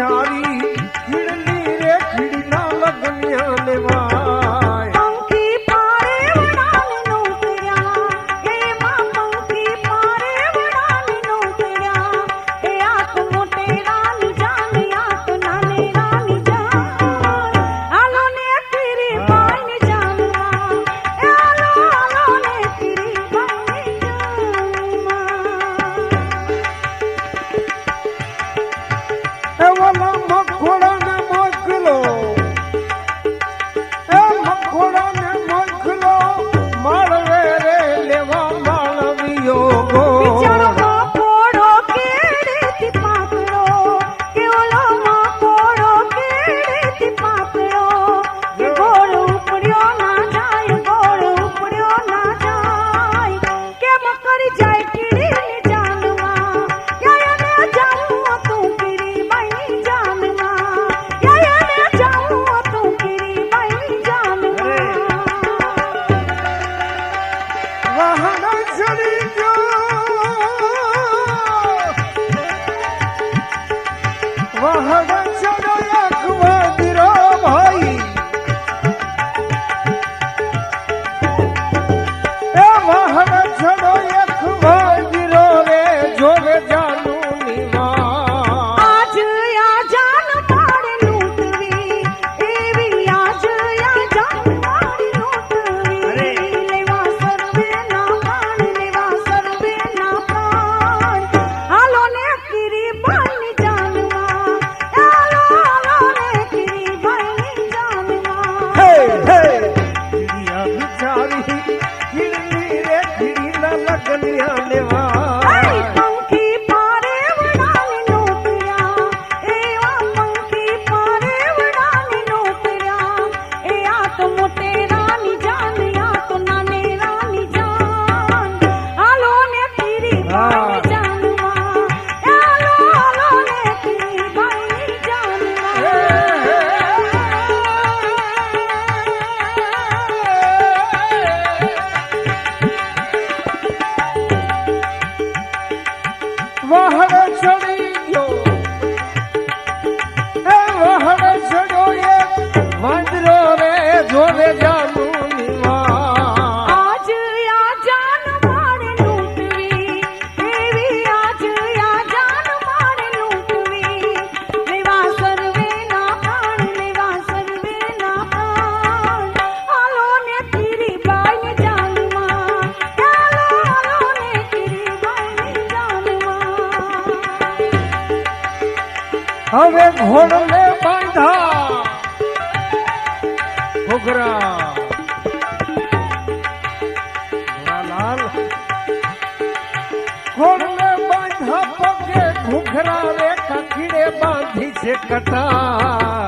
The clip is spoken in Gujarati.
সারি हर शरीर હવે ઘોડને બાંધા. ઘોઘરા. લાલ ઘોડને બાંધા પગે ઘોઘરા રે કકીડે બાંધી છે કટા